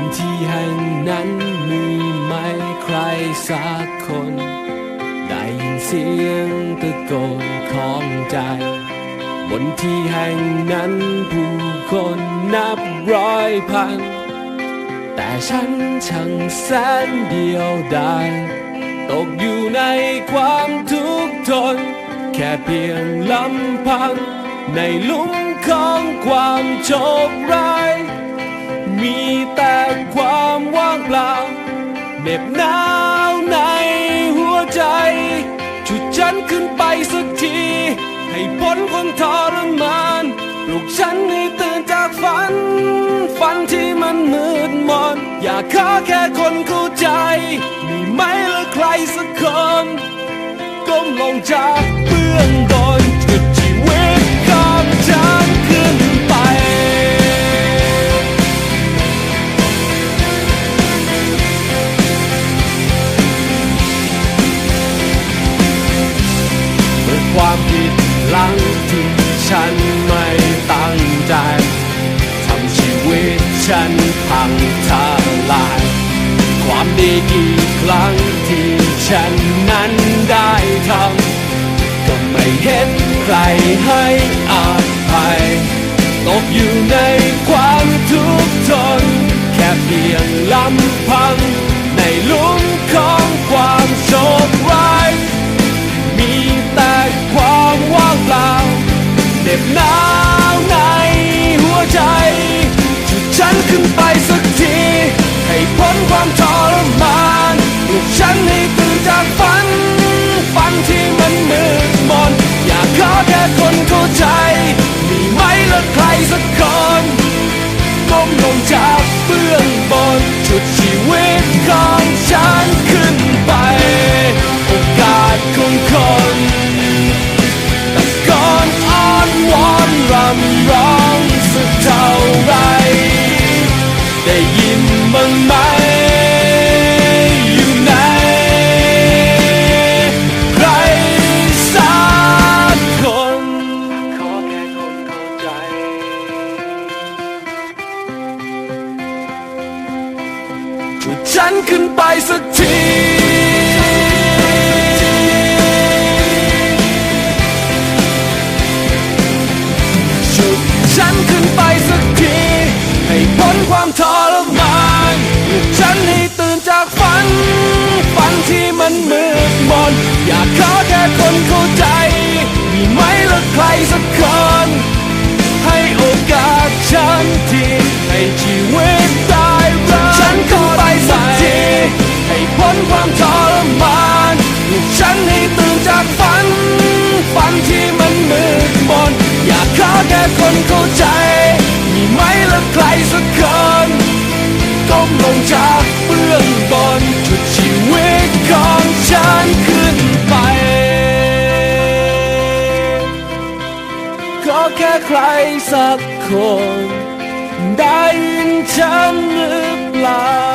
นที่แห่งนั้นมีไหมใครสักคน ได้ยินเสียงตะโกนของใจ บนที่แห่งนั้นผู้คนนับร้อยพัน แต่ฉันช่างแสนเดียวดายตกอยู่ในความทุกข์ทน แค่เพียงลำพัง ในลุ่มของความโชคร้าย มีแต่ความว่างเปล่าเหน็บหนาวในหัวใจชุดฉันขึ้นไปสักที ให้พ้นความทรมานปลุกฉันให้ตื่นจากฝัน ฝันที่มันมืดมนอยากขอแค่คนเข้าใจ มีไหมละใครสักคนก้มลงจากเบื้อง ความผิดหลังที่ฉันไม่ตั้งใจทำชีวิตฉันพังทลาย ความดีกี่ครั้งที่ฉันนั้นได้ทำก็ไม่เห็นใครให้อาภัยตกอยู่ในความ เหำร้องสักเท่าไร ได้ยินบ้างไหมอยู่ไหนใครสักคน ขอแค่คนเข้าใจ ช่วยฉันขึ้นไปสักที ฉันขึ้นไปสักที ให้พ้นความทรมานปลุกฉันให้ตื่นจากฝัน ฝันที่มันมืดมนอยากขอแค่คน งจากเบื้องบนจุดชีวิตของฉันขึ้นไป ก็แค่ใครสักคน ได้ยินฉันหรือเปล่า